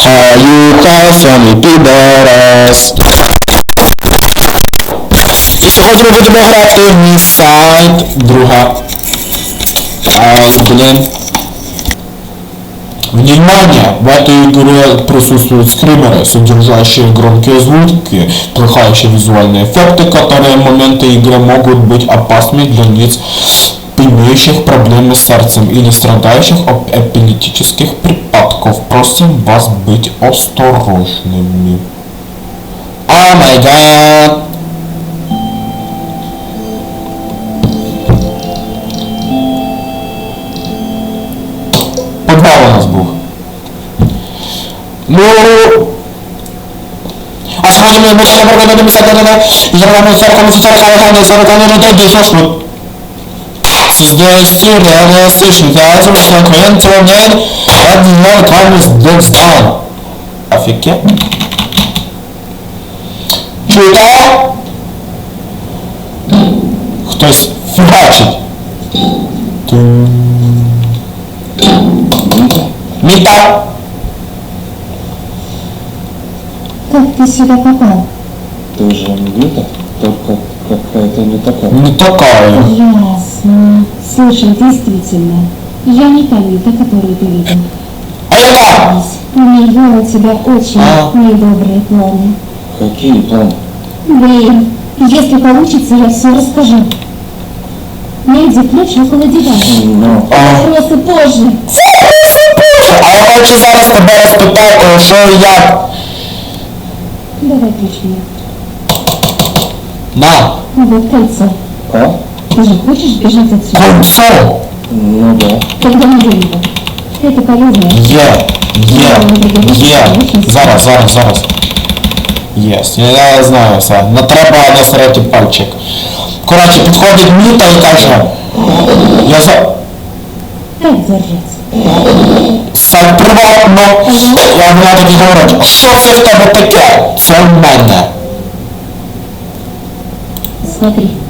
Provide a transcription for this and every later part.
Каюха, сьомий підарас. І сьогодні ми будемо грати в Місайд, друга. Ай, блин. Внимание! В этой игре присутствуют скримеры, содержащие громкие звуки, плохающие визуальные эффекты, которые в моменты игры могут быть опасными для лиц, имеющих проблемы с сердцем или страдающих от эпилептических припадков. Просим вас быть осторожными. О май гад! Подвал у нас був. Ну... А сьогодні ми будемо проводити місця і зробимо церкву соціального зарокання людей до зошку. Создающий реалистичный театр с конкурентами одного Томас Декстон. Офигеть. Чуєте? Хтось фігачить. Тум. Міта. Как ты сюда попал? Ты же Нита, только какая-то не такая. Не такая. Ясно. Слушай, действительно, я не та Вита, которую ты видел. А? У нее у тебя очень А. недобрые планы. Какие планы? Блин, если получится, я все расскажу. Найди ключ около дивана. Ну, А, Просто позже. а я хочу зараз тебе розпитати, що і як. Давай ключ мне. На, вот кольцо. а? Ты же хочешь бежать отсюда? кольцо. Ну да. Тогда не его. Это полезно. Є, є, є. Зараз, зараз, зараз. Єс, я, я знаю все. Не треба на середній пальчик. Коротше, підходить Міта і каже. Я за... Как держаться? Сядь приватно. Я вона тоді говорить, що це в тебе таке? Це в мене. Смотри, консоль.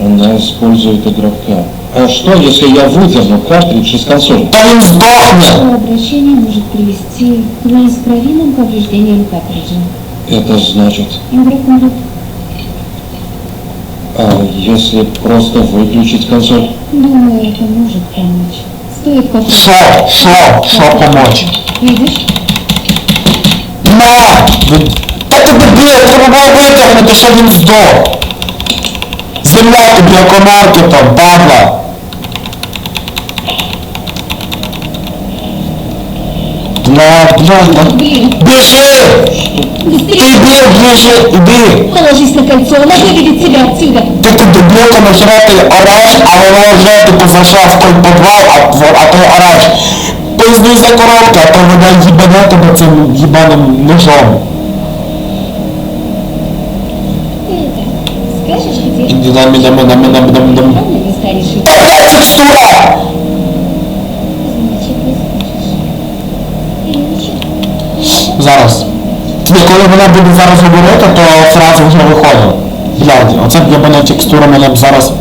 она использует игрока. А что, если я выдерну картридж из консоли? Та він здохне. Такое обращение может привести к неисправимым повреждениям картриджа. Это значит, Игрок может, а если просто выключить консоль? думаю, это может помочь. Стоит как Що? Що? Що помочь? Видишь? На! Ви- Та ти дебіл, треба було витягнути, що він здох. Земля тобі екомаркетом, падла. Бля, бля, бля. Блин, Біжи! Ти быстрее! біг, біжи, іди! Положись на кольцо, она выведет тебя отсюда. Ти тут дебілка нахера ти ореш, а вона вже типу зайшла в той підвал, а, тво- а той ореш. Пизди за коробки, а то вона їбане тебе цим їбаним ножом. скажешь, где? Іди на мене, мене, мене, мене, мене. Правда не станешь ее? Така текстура! Значит, не скажешь. Или ничего? Зараз. Ні, коли вона буде зараз говорити, то фраза вже виходить. Блядь, оце б ябана текстура мене б зараз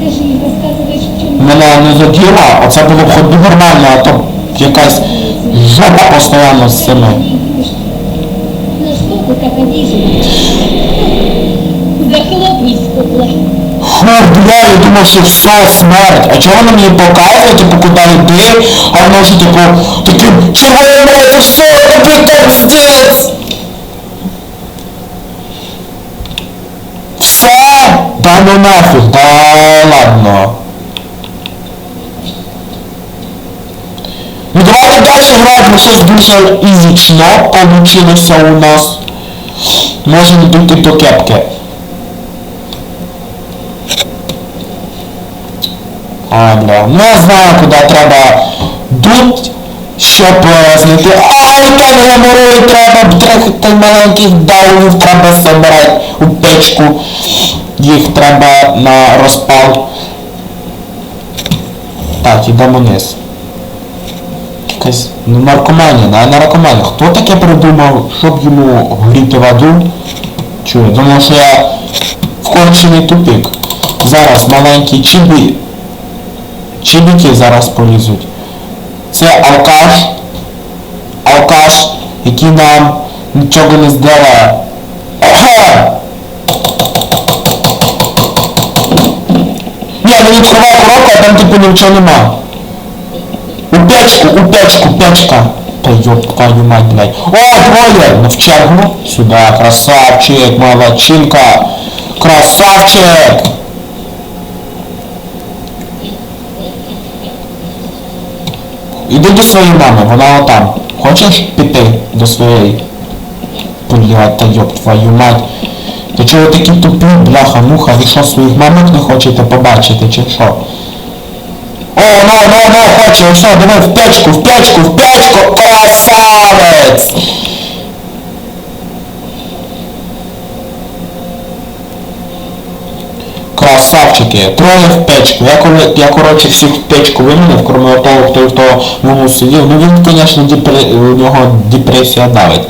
Ты же не рассказываешь, в чем мене не заділа, оце було б хоч би нормально, а то якась жопа постійно з цими. Ну что ты так обижена? Захлопнись, кукла. Фу, бля, я думав, що все, смерть. А чого вона мені показує, типу, куди йди, а воно ж, типу, таким червоним, це що, тобі пиздець? Все? Да ну нафіг, да ладно. Ну давайте далі грати, бо щось дуже ізічно получилося у нас. Можемо йти до кепки. А, Бля. Ну я знаю, куди треба дуть, щоб знайти. А, Ой, тон геморою треба, трохи маленьких даунів треба забирати у печку. Їх треба на розпал. Так, ідемо вниз. Якась ну, наркоманія, на наркоманія. Хто таке придумав, щоб йому горіти в аду? Чую, думав, що я вкончений тупик. Зараз маленькі чібі. Чібіки зараз полізуть. Це алкаш. Алкаш, який нам нічого не здає. Ні, ну відкривай коробку, а там типу нічого нема. У печку, у печку, печка. Та ёб твою мать, блядь. О, двоє! Ну в чергу. Сюда, красавчик, молодчинка. Красавчик! Іди до своєї мами, вона отам. Хочеш піти до своєї? Блядь, та йоб твою мать. Та чого такі тупі, бляха, муха, ви що своїх мамок не хочете побачити, чи що? О, ну, ну, ну, хоче, все, давай в печку, в печку, в печку, красавець! Красавчики, троє в печку. Я, коли, я коротше, всіх в печку вимінив, крім того, хто в того сидів. Ну він, звісно, депре... у нього депресія давить.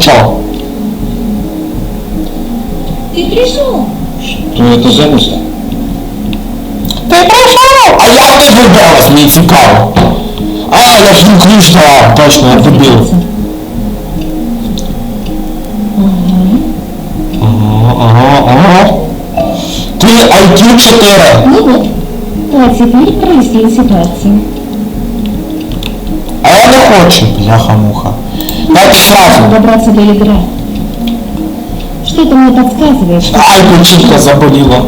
Чо? Ты пришел? Что это за место? Ти прийшов! А як ти вибралась, мені цікаво. А, я ж їм ключ дав, точно, я дебіл. Ага, ага, ага. Ти IQ 4. Ну вот. А теперь проясним ситуацию. А я не хочу, бляха-муха. Так сразу. Добраться до ядра. Что-то мне подсказывает, что Ай, печінка заболіла.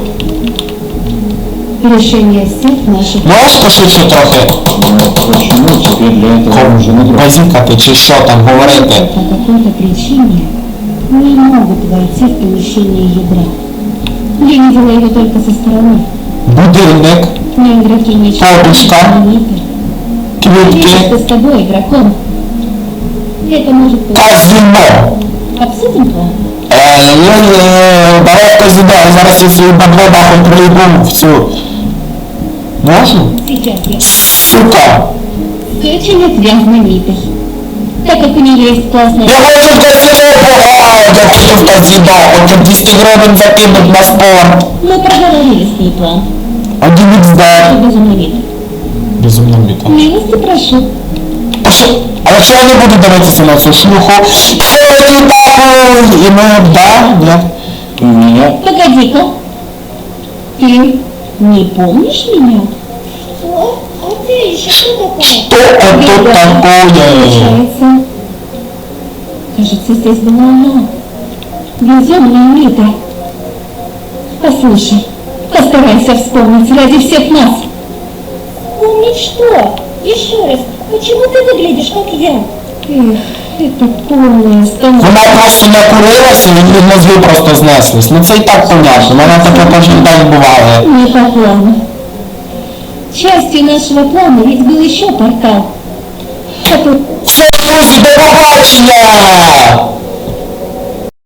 решение всех наших Можеш пошвидше трохи Но почему тебе для этого нужен игрок? базікати чи що там говорити? по какой-то причине не могут войти в помещение ядра. Я видела его только со стороны. Будильник, Но игроки ничего Подушка. не видят. Видишь, квітки, что с тобой игроком. Это может быть казино. обсудим план. Е, ну, е, давай казино, зараз я свої бабло нахуй проїбу в цю. Можу? Сейчас я Сука! Ты очень отвязный Митый. Так как у нее есть классная... Я хочу в казино пограти, я хочу в казино, хочу 200 гривень закинуть на спорт. Мы проговорили с ней план. Один XD. Что безумно Митый. Безумно біта. Милости прошу. А що? А якщо я не буду дивитися на цю шлюху, що мені пахуй? І ми, да, ні? У меня Погоди-ка. Ты не помнишь меня? Что? Ты еще кто такая? Що это такое? Кажется, здесь была она. Безумная Мита. Послушай, постарайся вспомнить ради всех нас. Помнить что? Еще раз, почему ты выглядишь как я? Эх, это. Вона просто накурилася і від мозги просто знеслись. Ну це і так понятно, Вона таке кожен день буває. Не по плану. Частью нашего плана ведь был еще портал. Це друзі, до побачення!